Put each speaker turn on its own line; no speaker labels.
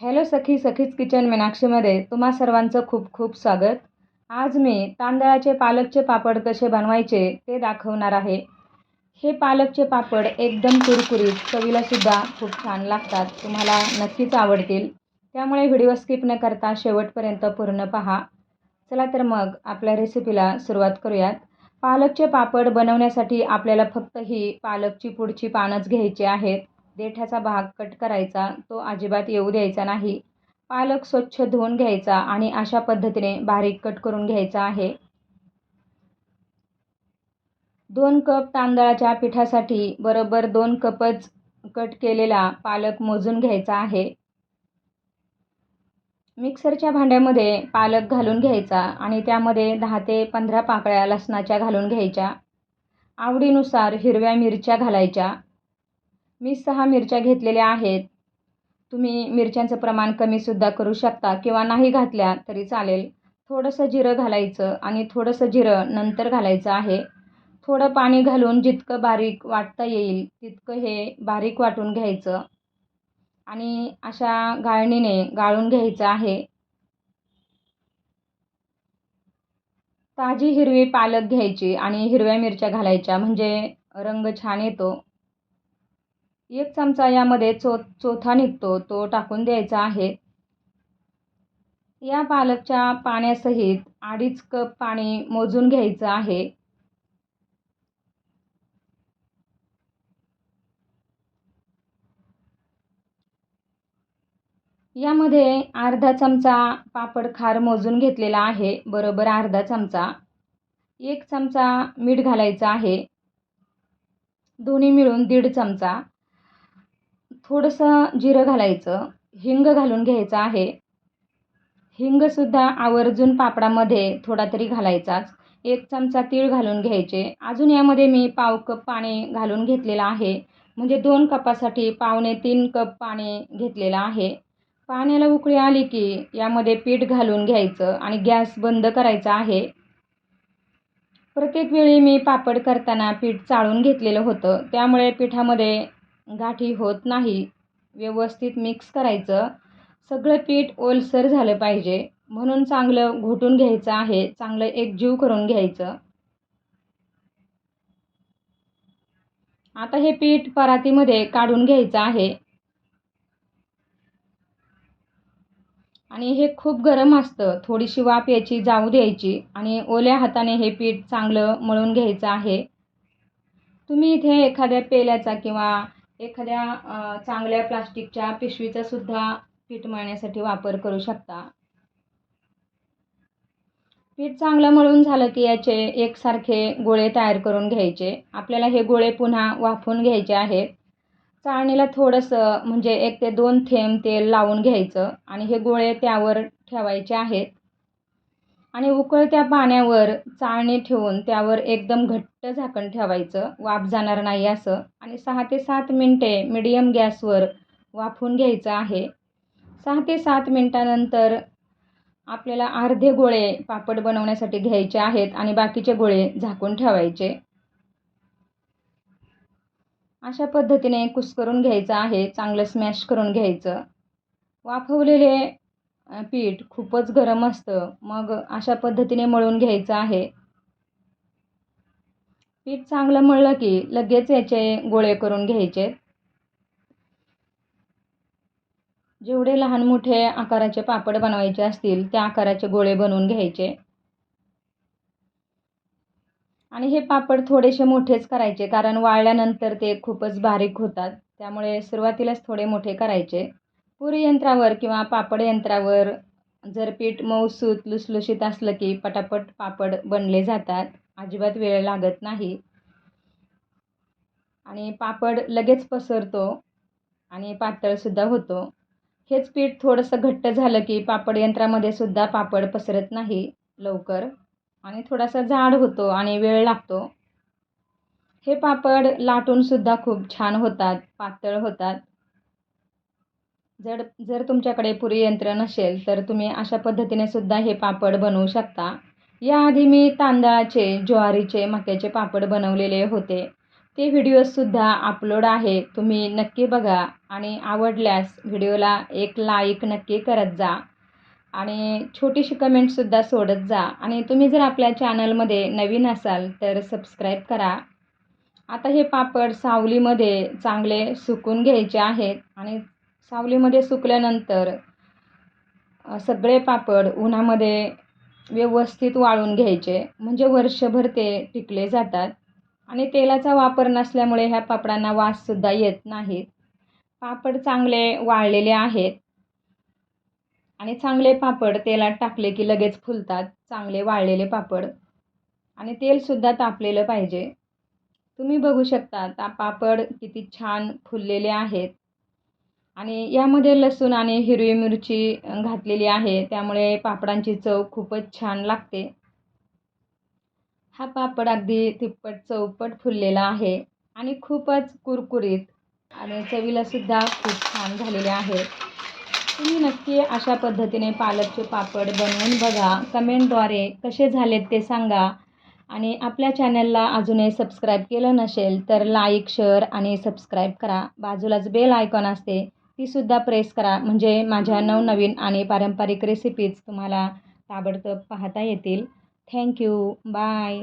Hello सखी सखीच kitchen मीनाक्षीमध्ये तुम्हा सर्वांचं खूप खूप स्वागत. आज मी तांदळाचे पालकचे पापड कसे बनवायचे ते दाखवणार आहे. हे पालकचे पापड एकदम कुरकुरीत चवीलासुद्धा खूप छान लागतात. तुम्हाला नक्कीच आवडतील. त्यामुळे व्हिडिओ स्किप न करता शेवटपर्यंत पूर्ण पहा. चला तर मग आपल्या रेसिपीला सुरुवात करूयात. पालकचे पापड बनवण्यासाठी आपल्याला फक्त ही पालकची पुढची पानंच घ्यायची आहेत. देठाचा भाग कट करायचा तो अजिबात येऊ द्यायचा नाही. पालक स्वच्छ धुवून घ्यायचा आणि अशा पद्धतीने बारीक कट करून घ्यायचा आहे. दोन कप तांदळाच्या पिठासाठी बरोबर दोन कपच कट केलेला पालक मोजून घ्यायचा आहे. मिक्सरच्या भांड्यामध्ये पालक घालून घ्यायचा आणि त्यामध्ये दहा ते पंधरा पाकळ्या लसणाच्या घालून घ्यायच्या. आवडीनुसार हिरव्या मिरच्या घालायच्या. मी सहा मिरच्या घेतलेल्या आहेत. तुम्ही मिरच्यांचं प्रमाण कमीसुद्धा करू शकता किंवा नाही घातल्या तरी चालेल. थोडंसं जिरं घालायचं आणि थोडंसं जिरं नंतर घालायचं आहे. थोडं पाणी घालून जितकं बारीक वाटता येईल तितकं हे बारीक वाटून घ्यायचं. आणि अशा गाळणीने गाळून घ्यायचं आहे. ताजी हिरवी पालक घ्यायची आणि हिरव्या मिरच्या घालायच्या म्हणजे रंग छान येतो. एक चमचा यामध्ये चो चोथा निघतो तो टाकून द्यायचा आहे. या पालकच्या पाण्यासहित अडीच कप पाणी मोजून घ्यायचं आहे. यामध्ये अर्धा चमचा पापड खार मोजून घेतलेला आहे बरोबर अर्धा चमचा. एक चमचा मीठ घालायचा आहे. दोन्ही मिळून दीड चमचा. थोडंसं जिरं घालायचं हिंग घालून घ्यायचं आहे. हिंगसुद्धा आवर्जून पापडामध्ये थोडा तरी घालायचाच. एक चमचा तीळ घालून घ्यायचे. अजून यामध्ये मी पाव कप पाणी घालून घेतलेलं आहे. म्हणजे दोन कपासाठी पावणे तीन कप पाणी घेतलेलं आहे. पाण्याला उकळी आली की यामध्ये पीठ घालून घ्यायचं आणि गॅस बंद करायचा आहे. प्रत्येक वेळी मी पापड करताना पीठ चाळून घेतलेलं होतं. त्यामुळे पिठामध्ये गाठी होत नाही. व्यवस्थित मिक्स करायचं. सगळं पीठ ओलसर झालं पाहिजे. म्हणून चांगलं घोटून घ्यायचं आहे. चांगलं एकजीव करून घ्यायचं. आता हे पीठ परातीमध्ये काढून घ्यायचं आहे. आणि हे खूप गरम असतं. थोडीशी वाफ याची जाऊ द्यायची. आणि ओल्या हाताने हे पीठ चांगलं मळून घ्यायचं आहे. तुम्ही इथे एखाद्या पेल्याचा किंवा एखाद्या चांगल्या प्लास्टिकच्या पिशवीचा सुद्धा पीठ मळण्यासाठी वापर करू शकता. पीठ चांगलं मळून झालं की याचे एकसारखे गोळे तयार करून घ्यायचे. आपल्याला हे गोळे पुन्हा वाफून घ्यायचे आहेत. चाळणीला थोडंसं म्हणजे एक ते दोन थेंब तेल लावून घ्यायचं आणि हे गोळे त्यावर ठेवायचे आहेत. आणि उकळत्या पाण्यावर चाळणी ठेवून त्यावर एकदम घट्ट झाकण ठेवायचं. वाफ जाणार नाही असं. आणि सहा ते सात मिनटे मिडियम गॅसवर वाफून घ्यायचं आहे. सहा ते सात मिनटानंतर आपल्याला अर्धे गोळे पापड बनवण्यासाठी घ्यायचे आहेत आणि बाकीचे गोळे झाकून ठेवायचे. अशा पद्धतीने कुस्करून घ्यायचं आहे. चांगलं स्मॅश करून घ्यायचं. वाफवलेले पीठ खूपच गरम असतं. मग अशा पद्धतीने मळून घ्यायचं आहे. पीठ चांगलं मळलं की लगेच याचे गोळे करून घ्यायचे. जेवढे लहान मोठे आकाराचे पापड बनवायचे असतील त्या आकाराचे गोळे बनवून घ्यायचे. आणि हे पापड थोडेसे मोठेच करायचे कारण वाळल्यानंतर ते खूपच बारीक होतात. त्यामुळे सुरुवातीलाच थोडे मोठे करायचे. पुरी यंत्रावर किंवा पापड यंत्रावर जर पीठ मऊसूत लुसलुशीत असलं की पटापट पापड बनले जातात. अजिबात वेळ लागत नाही. आणि पापड लगेच पसरतो आणि पातळसुद्धा होतो. हेच पीठ थोडंसं घट्ट झालं की पापड यंत्रामध्ये सुद्धा पापड पसरत नाही लवकर आणि थोडासा जाड होतो आणि वेळ लागतो. हे पापड लाटूनसुद्धा खूप छान होतात पातळ होतात. जर जर तुमच्याकडे पुरी यंत्र नसेल तर तुम्ही अशा पद्धतीने सुद्धा हे पापड बनवू शकता. याआधी मी तांदळाचे ज्वारीचे मक्याचे पापड बनवलेले होते. ते व्हिडिओजसुद्धा अपलोड आहे तुम्ही नक्की बघा. आणि आवडल्यास व्हिडिओला एक लाईक नक्की करत जा. आणि छोटीशी कमेंटसुद्धा सोडत जा. आणि तुम्ही जर आपल्या चॅनलमध्ये नवीन असाल तर सबस्क्राईब करा. आता हे पापड सावलीमध्ये चांगले सुकून घ्यायचे आहेत. आणि सावलीमध्ये सुकल्यानंतर सगळे पापड उन्हामध्ये व्यवस्थित वाळून घ्यायचे. म्हणजे वर्षभर ते टिकले जातात. आणि तेलाचा वापर नसल्यामुळे ह्या पापडांना वाससुद्धा येत नाहीत पापड चांगले वाळलेले आहेत. आणि चांगले पापड तेलात टाकले की लगेच फुलतात. चांगले वाळलेले पापड. आणि तेलसुद्धा तापलेलं पाहिजे. तुम्ही बघू शकता पापड किती छान फुललेले आहेत. आणि यामध्ये लसूण आणि हिरवी मिरची घातलेली आहे. त्यामुळे पापडांची चव खूपच छान लागते. हा पापड अगदी तिप्पट चौपट फुललेला आहे आणि खूपच कुरकुरीत आणि चवीलासुद्धा खूप छान झालेले आहे. तुम्ही नक्की अशा पद्धतीने पालकचे पापड बनवून बघा. कमेंटद्वारे कसे झालेत ते सांगा. आणि आपल्या चॅनलला अजूनही सबस्क्राईब केलं नसेल तर लाईक शेअर आणि सबस्क्राईब करा. बाजूलाच बेल आयकॉन असते. तीसुद्धा प्रेस करा. म्हणजे माझ्या नवनवीन आणि पारंपरिक रेसिपीज तुम्हाला ताबडतोब पाहता येतील. Thank you bye